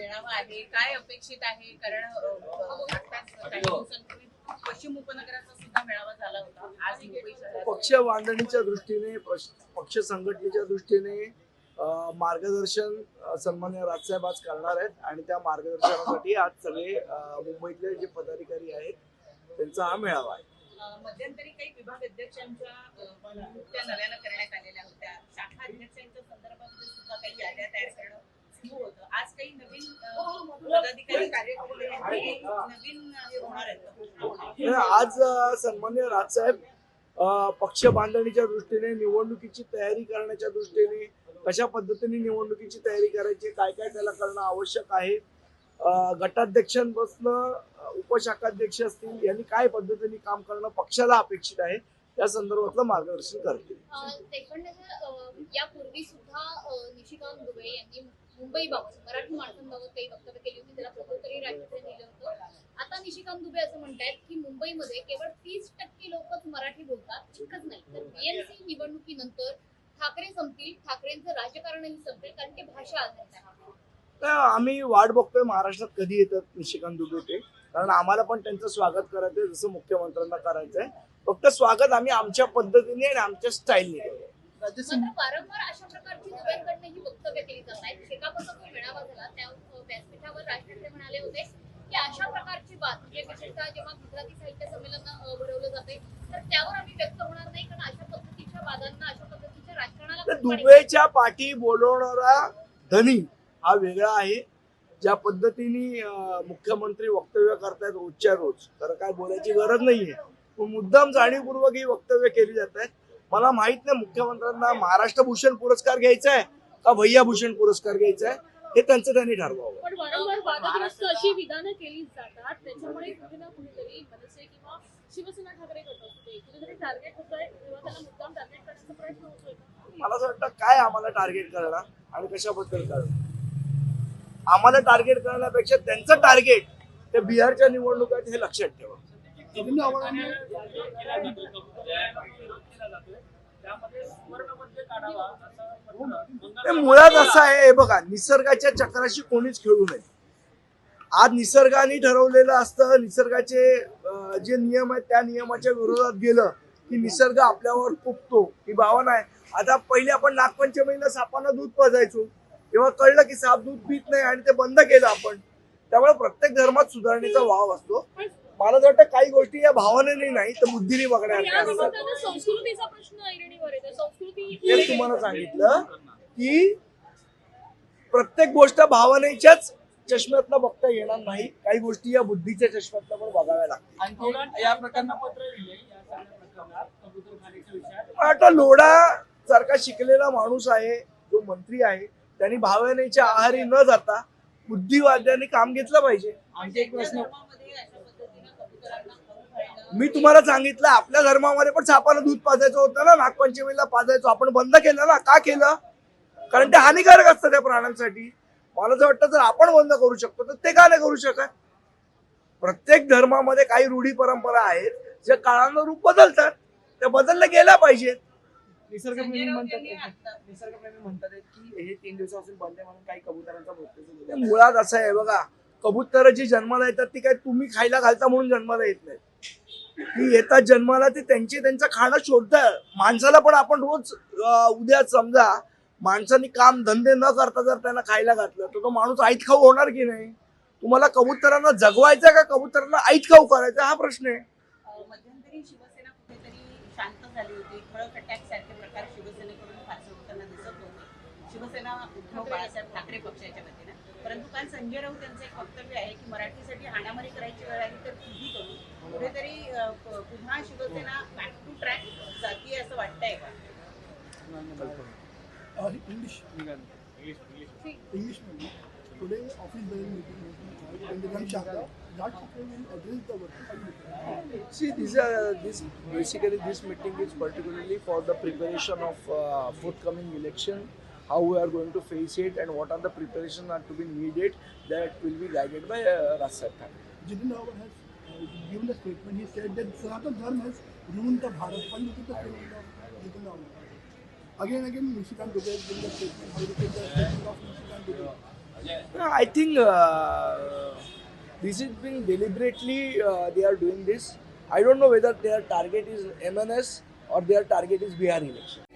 मेळावा आहे काय अपेक्षित आहे? कारण अ, आत्ताच काही दिवसांपूर्वी पश्चिम उपनगराचा सुद्धा मेळावा झाला होता. आज मुंबई शहरात पक्ष बांधणीच्या दृष्टीने पक्ष पक्ष संघटनेच्या दृष्टीने अं, मार्गदर्शन सन्मान्य राजसाहेब आज करणार आहेत. आणि त्या मार्गदर्शनासाठी आज सगळे अं, मुंबईतले जे पदाधिकारी आहेत त्यांचा हा मेळावा आहे. अ, मध्यंतरी काही विभाग अध्यक्षांच्या अ, नियुक्त्या नव्यानं करण्यात आलेल्या होत्या. शाखा अध्यक्षांच्या संदर्भामध्ये सुद्धा काही याद्या तयार करणं सुरू होतं. आज काही नवीन अ, पदाधिकारी कार्यकर्ते नवीन हे का? तर आज सन्मान्य राजसाहेब पक्ष बांधणीच्या दृष्टीने निवडणुकीची तयारी करण्याच्या दृष्टीने कशा पद्धतीने निवडणुकीची तयारी करायची काय काय त्याला करणं आवश्यक आहे? गटाध्यक्षांपासून उपशाखाध्यक्ष असतील यांनी काय पद्धतीने काम करणं पक्षाला अपेक्षित आहे? त्या संदर्भातलं मार्गदर्शन करतील. यापूर्वी सुद्धा निशिकांत दुबे यांनी मुंबईबाबत मराठी माणसांबाबत काही वक्तव्य केली होती त्याला प्रत्युत्तरी राष्ट्रपती दिलं होतं. आता निशिकांत दुबे असं म्हणतायत की मुंबईमध्ये केवळ तीस टक्के लोकच मराठी बोलतात इतकंच नाही. तर बीएमसी निवडणुकीनंतर ठाकरे संपतील ठाकरेंचं राजकारणही संपेल कारण की भाषा आधारित आहे. आम्ही वाट बघतोय महाराष्ट्रात कधी येतात निशिकांत दुबे ते. कारण आम्हाला पण त्यांचं स्वागत करायचंय जसं मुख्यमंत्र्यांना करायचंय. फक्त स्वागत आम्ही आमच्या पद्धतीने आणि आमच्या स्टाईलने वारंवार अशा प्रकारची दुबईंकडनं ही वक्तव्य केली जात आहेत शेकापचा जो मेळावा झाला त्या अ, व्यासपीठावर राज ठाकरे म्हणाले होते की अशा प्रकारची बात म्हणजे विशेषतः जेव्हा गुजराती साहित्य संमेलन भरवलं जाते तर त्यावर आम्ही व्यक्त होणार नाही कारण अशा पद्धतीच्या वादांना अशा पद्धतीच्या राजकारणाला दुबईच्या पाठी बोलवणारा धनी हा वेगळा आहे ज्या पद्धतीने मुख्यमंत्री वक्तव्य करतायत रोजच्या रोज. तर काय बोलायची गरज नाहीये. पण मुद्दाम जाणीवपूर्वक ही वक्तव्य केली जात आहेत मला माहीत नाही मुख्यमंत्र्यांना महाराष्ट्र भूषण पुरस्कार घ्यायचा आहे का भैया भूषण पुरस्कार घ्यायचा आहे. हे त्यांचं त्यांनी ठरवावं. पण वारंवार वादग्रस्त अशी विधानं केली जातात त्याच्यामुळे कुठे ना कुठेतरी मनसे किंवा शिवसेना ठाकरे गट असते कुठेतरी टार्गेट होत आहे किंवा त्यांना मुद्दाम टार्गेट करण्याचा प्रयत्न होतोय. का? मला असं वाटतं काय आम्हाला टार्गेट करणार आणि कशाबद्दल करणार? आम्हाला टार्गेट करण्यापेक्षा त्यांचं टार्गेट ते बिहारच्या निवडणुकात हे लक्षात ठेवा. मुळात असं आहे बघा निसर्गाच्या चक्राशी कोणीच खेळू नये. आज निसर्गाने ठरवलेलं असतं निसर्गाचे जे नियम आहेत त्या नियमाच्या विरोधात गेलं की निसर्ग आपल्यावर फुकतो की भावना आहे. आता पहिले आपण नागपंचमीला सापांना दूध पाजायचो तेव्हा कळलं की साप दूध पित नाही आणि ते बंद केलं आपण. त्यामुळे प्रत्येक धर्मात सुधारणेचा वाव असतो. मला असं वाटतं काही गोष्टी या भावनेने नाही तर बुद्धीने पण या बघण्यात निमित्तानं संस्कृतीचा प्रश्न ऐरणीवर येतो. संस्कृती तेच तुम्हाला सांगितलं की प्रत्येक गोष्ट भावनेच्याच चष्म्यातनं बघता येणार नाही. काही गोष्टी या बुद्धीच्या चष्म्यातनं पण बघाव्या लागतात आणखी या प्रकरणात पत्र लिहिले या सगळ्या प्रकरणात कबूतरखान्याच्या विषयात. पण आता लोढा सारखा शिकलेला माणूस आहे जो मंत्री आहे त्यांनी भावनेच्या आहारी न जाता बुद्धिवाद्याने काम घेतलं पाहिजे. आणखी एक प्रश्न धर्मामध्ये अशा पद्धतीनं कबुतरांना खाऊ घालणं मी तुम्हाला सांगितलं आपल्या धर्मामध्ये पण सापाला दूध पाजायचं होतं ना नागपंचमीला पाजायचो. आपण बंद केलं ना का केलं? कारण ते हानिकारक असतं त्या प्राण्यांसाठी. मला असं वाटतं जर आपण बंद करू शकतो तर ते का नाही करू शकत? प्रत्येक धर्मामध्ये काही रूढी परंपरा आहेत जे काळानं रूप बदलतात. त्या बदलल्या गेल्या पाहिजेत. निसर्गप्रेमी म्हणतात निसर्गप्रेमी म्हणतात की हे तीन दिवसापासून बंद आहे म्हणून काही कबुतरांचा. मुळात असं आहे बघा कबुतर जी जन्माला येतात ती काय तुम्ही खायला घालता म्हणून जन्माला येत नाही ती येतात जन्माला ते त्यांचे त्यांचं खाणं शोधतात. माणसाला पण आपण रोज उद्या समजा माणसाने काम धंदे न करता जर त्यांना खायला घातलं तर तो माणूस आईत खाऊ होणार की नाही? तुम्हाला कबुतरांना जगवायचा का? कबुतरांना आईत खाऊ करायचा हा प्रश्न आहे. मध्यंतरी शिवसेना कुठेतरी शांत झाली होती. ठळक अटॅक सारखे प्रकार शिवसेनेकडून फारसे होताना दिसत होते. शिवसेना उद्धव बाळासाहेब ठाकरे पक्षाच्या वतीनं. परंतु काल संजय राऊत यांचं एक वक्तव्य आहे की मराठीसाठी हाणामारी करायची वेळ आली तर तुम्ही करू. कुठेतरी पुन्हा शिवसेना बॅक टू ट्रॅक जातीय असं वाटत आहे see this this basically this meeting is particularly for the preparation of forthcoming election how we are going to face it, and what are the preparations are to be needed. That will be guided by uh, Raj Thakre. Jitin Ravar has uh, given a statement. He said that Sanatan Dharma has ruined the Bharat. Why look at the statement of Jitin Ravar? Again, again, Nishikant Dubey has given a statement. How look at the statement of Nishikant Dubey? I think uh, this is being deliberately uh, they are doing this. I don't know whether their target is MNS or their target is Bihar election.